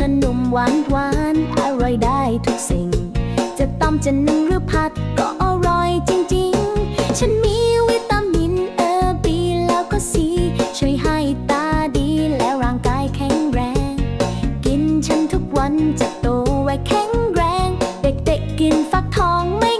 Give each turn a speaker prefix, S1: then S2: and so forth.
S1: นั้นนุ่มหวานหวานอร่อยได้ทุกสิ่ง จะต้มจะนึ่งหรือผัดก็อร่อยจริงๆ ฉันมีวิตามินเอบีแล้วก็ซีช่วยให้ตาดีและร่างกายแข็งแรง กินฉันทุกวันจะโตไวแข็งแรง เด็กๆกินฟักทองไม่